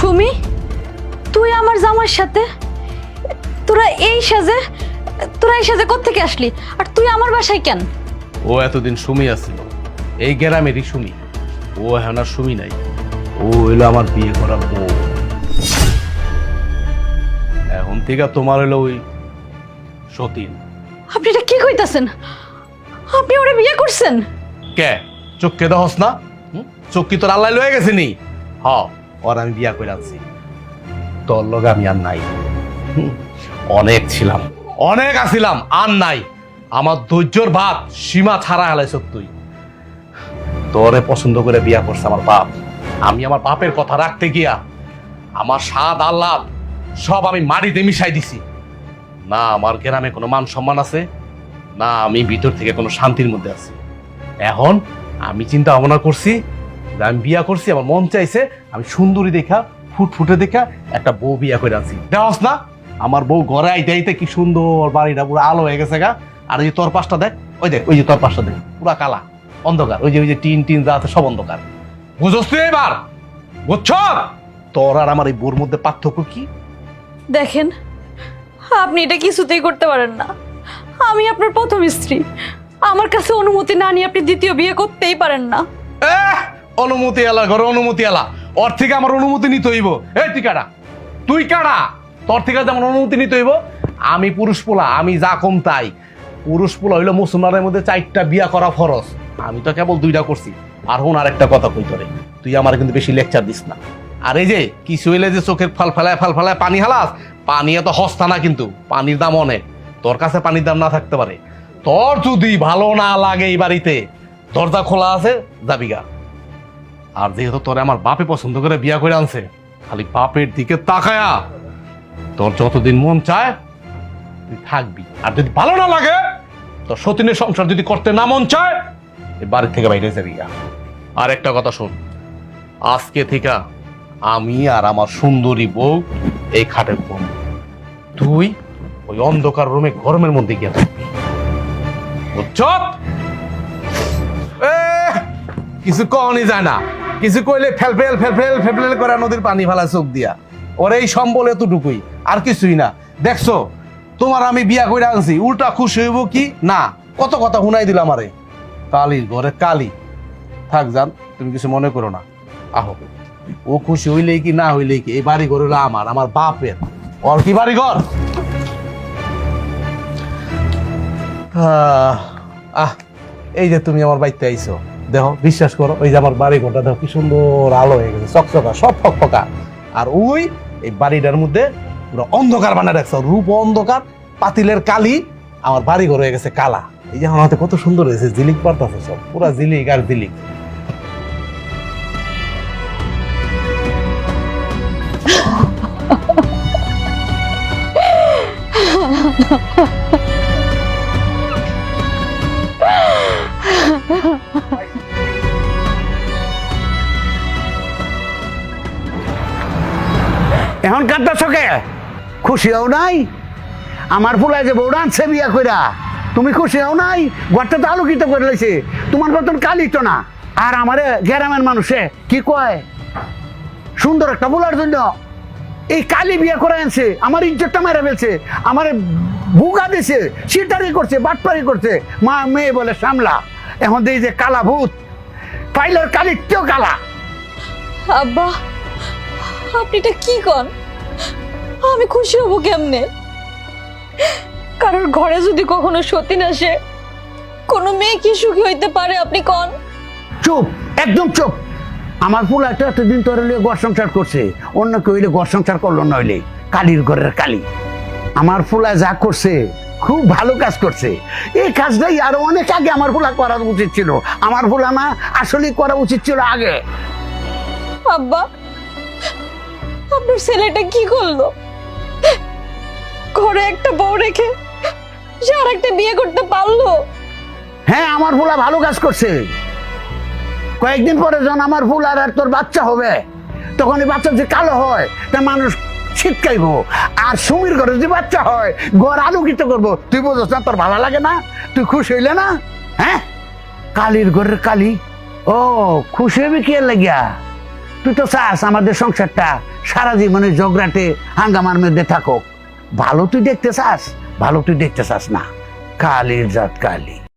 সুমি তুই আমার জামার সাথে তোরা এই সাজে তোরা এই সাজে কোত্থেকে আসলি? আর তুই আমার বাসায় কেন? ও এতদিন সুমি আসছিল এই গ্রামেরই সুমি। ও এখন আর সুমি নাই। ও এলো আমার বিয়ে করা বউ। এখন থেকে তোমার হলো ওই সতীন। আপনি এটা কি কইতাছেন? আপনি ওরে বিয়ে করছেন? কে? চোখকে দহস না? হুম? চোখ কি তোর আল্লাহ লয়ে গেছে নি? হ। ওর আমি বিয়া করে আনছি। তোর লগে আমি আর নাই। অনেক ছিলাম। অনেক আছিলাম, আর নাই। আমার ধৈর্যর ভাত সীমা ছাড়া হেলাইছ তুই। তোরে পছন্দ করে বিয়া করছে আমার বাপ। আমি আমার বাপের কথা রাখতে গিয়া আমার স্বাদ আহ্লাদ, সব আমি মাটিতে মিশাই দিছি। না আমার গ্রামে কোনো মান সম্মান আছে, না আমি ভিতর থেকে কোনো শান্তির মধ্যে আছি। এখন আমি চিন্তা ভাবনা করছি যে আমি বিয়া করছি আমার মন চাইছে আমি সুন্দরী দেখা ফুটফুটে দেখা একটা বউ বিয়া করে আনছি। দেওয়াস না আমার বউ ঘরে আইতে আইতে কি সুন্দর বাড়িটা পুরো আলো হয়ে গেছে গা। আর ওই যে তোর পাশটা দেখ ওই দেখ ওই যে তোর পাশটা দেখ পুরা কালা অন্ধকার। ওই যে ওই যে টিন টিন যা আছে সব অন্ধকার। বুঝোস তুই এবার? বুঝছ? তোর আর আমার এই বউর মধ্যে পার্থক্য কি? দেখেন আপনি এটা কিছুতেই করতে পারেন না। আমি আপনার প্রথম স্ত্রী। আমার কাছে অনুমতি না নিয়ে আপনি দ্বিতীয় বিয়ে করতেই পারেন না। অনুমতি এলা, ঘরে অনুমতি এলা। ওর থেকে আমার অনুমতি নিতে হইব। এই তুই কাটা তুই কাটা তোর থেকে যেমন অনুমতি নিতে হইব, আমি পুরুষ পোলা, আমি যা কম তাই। পুরুষ পোলা হইল মুসলমানের মধ্যে চারটা বিয়া করা ফরজ। আমি তো কেবল দুইটা করছি। আর হুন আরেকটা কথা কই তোরে? তুই আমার কিন্তু বেশি লেকচার দিস না। আর এই যে, কিছু হইলে যে চোখের ফাল ফেলায় ফাল ফেলায় পানি হালাস, পানি এত হস্তা না কিন্তু, পানির দাম অনেক। তোর কাছে পানির দাম না থাকতে পারে। তোর যদি ভালো না লাগে এই বাড়িতে, দরজা খোলা আছে, যাবি গা। আর যেহেতু তোরে আমার বাপে পছন্দ করে বিয়া করে আনছে, খালি বাপের দিকে তাকায়া তোর যতদিন মন চায় তুই থাকবি। আর যদি ভালো না লাগে, তোর সতীনের সংসার যদি করতে না মন চায় বাড়ি থেকে বাইরে যাবি আর একটা কথা শোন, আজকে থেকে আমি আর আমার সুন্দরী বউ এই খাটের বউ তুই ওই অন্ধকার রুমে গরমের মধ্যে গিয়ে থাকবি। কিছু কওনি যায় না। কিছু কইলে ফেলফেল ফেলফেল ফেলফেল করে নদীর পানি ফেলা চোখ দিয়া। ওর এই সম্বল এতটুকুই, আর কিছুই না। দেখছ, তোমার আমি বিয়া করে আনছি, উল্টা খুশি হইব কি? না, কত কথা শুনাই দিল আমারে কালির ঘরে, কালি। থাক যান তুমি কিছু মনে করো না। আহো। ও খুশি হইলেই কি, না হইলেই কি, এই বাড়ি ঘর হলো আমার আমার বাপের। ওর কি বাড়ি ঘর আহ, এই যে তুমি আমার বাড়িতে আইছো। দেখো, বিশ্বাস করো, ওই যে আমার বাড়ি ঘরটা দেখো কি সুন্দর আলো হয়ে গেছে, চকচকা, সব ফকফকা। আর ওই, এই বাড়িটার মধ্যে পুরো অন্ধকার বানায় রাখছে রূপ অন্ধকার, পাতিলের কালি, আমার বাড়ি ঘর হয়ে গেছে কালা। এই যে আমার হাতে কত সুন্দর হয়েছে, জিলিক পারতাছে সব, পুরা জিলিক আর জিলিক। এখন কাঁদতে চকে খুশি হও নাই। আমার ফুলায় যে বউরা আনছে বিয়া কইরা তুমি খুশি হও নাই ঘরটা তো আলোকিত করে লেছে তোমার মতন কালি তো না। আর আমারে গ্রামের মানুষে কি কয়? সুন্দর একটা বলার জন্য এই কালি বিয়ে করে আনছে আমার ইজ্জতটা মেরে ফেলছে আমার বুগা দিছে সিটারি করছে বাটপারি করছে মা মেয়ে বলে সামলা। এখন এই যে কালা ভূত পাইলের কালির কেউ কালা। আব্বা আপনি এটা কি কন? আমি খুশি হব কেমনে? কারোর ঘরে যদি কখনো সতীন আসে কোনো মেয়ে কি সুখী হইতে পারে আপনি কন? চুপ একদম চুপ। আমার ফুল একটা এতদিন তোর হলে ঘর সংসার করছে। অন্য কেউ হইলে ঘর সংসার করল নইলে কালির ঘরের কালি। আমার ফুলা যা করছে খুব ভালো কাজ করছে। এই কাজটাই আরও অনেক আগে আমার ফুলা করা উচিত ছিল। আমার ফুলা না আসলে করা উচিত ছিল আগে। আব্বা আপনার ছেলেটা কি করল? ঘরে একটা বউ রেখে সে আর একটা বিয়ে করতে পারল। হ্যাঁ আমার ফুলা ভালো কাজ করছে। কয়েকদিন পরে যখন আমার ফুল আর তোর বাচ্চা হবে, তখন এই বাচ্চা যে কালো হয়, তা মানুষ ছিটকাইব। আর সুমির ঘরে বাচ্চা হয় ঘর আলোকিত করব। তুই বোঝস না, তোর ভালো লাগে না? তুই খুশি হইলে না? হ্যাঁ? কালির ঘরের কালি। ও, খুশি হবি কি লাগিয়া? তুই তো চাস আমাদের সংসারটা সারা জীবনে ঝগড়াটে হাঙ্গামার মধ্যে থাকুক। ভালো তুই দেখতে চাস? ভালো তুই দেখতে চাস না। কালির জাত কালি।